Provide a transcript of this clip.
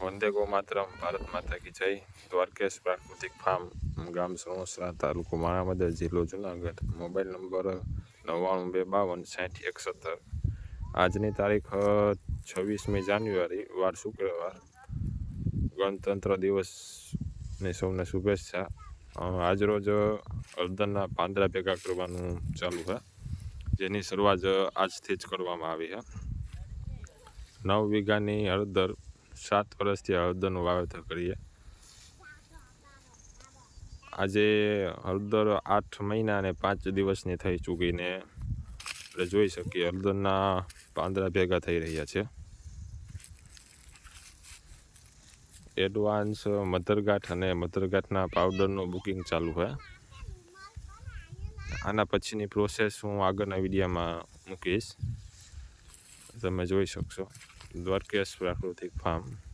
વંદે go માતરમ, ભારત માતા કી જય. દ્વારકેશ પ્રાકૃતિક ફાર્મ, ગામ સણોસરા તાલુકો માણાવદર જિલ્લો જુનાગઢ. મોબાઈલ નંબર નવ્વાણું, બે બાવન, સાઠ એક સત્તર આજની તારીખ છવ્વીસમી જાન્યુઆરી, વાર શુક્રવાર. ગણતંત્ર દિવસની સૌને શુભેચ્છા. આજરોજ અર્ધનના પાંદડા ભેગા કરવાનું ચાલુ છે, જેની શરૂઆત આજથી જ કરવામાં આવી છે. નવ વીઘાની હળદર સાત વર્ષથી હળદરનું વાવેતર કરીએ. આજે હળદર આઠ મહિના અને પાંચ દિવસની થઈ ચૂકીને આપણે જોઈ શકીએ, હળદરના પાંદડા ભેગા થઈ રહ્યા છે. એડવાન્સ મધરગાંઠ અને મધરગાંઠના પાવડરનું બુકિંગ ચાલુ છે. આના પછીની પ્રોસેસ હું આગળના વિડીયોમાં મૂકીશ. તમે જોઈ શકશો. દ્વારકેશ પ્રાકૃતિક ફાર્મ.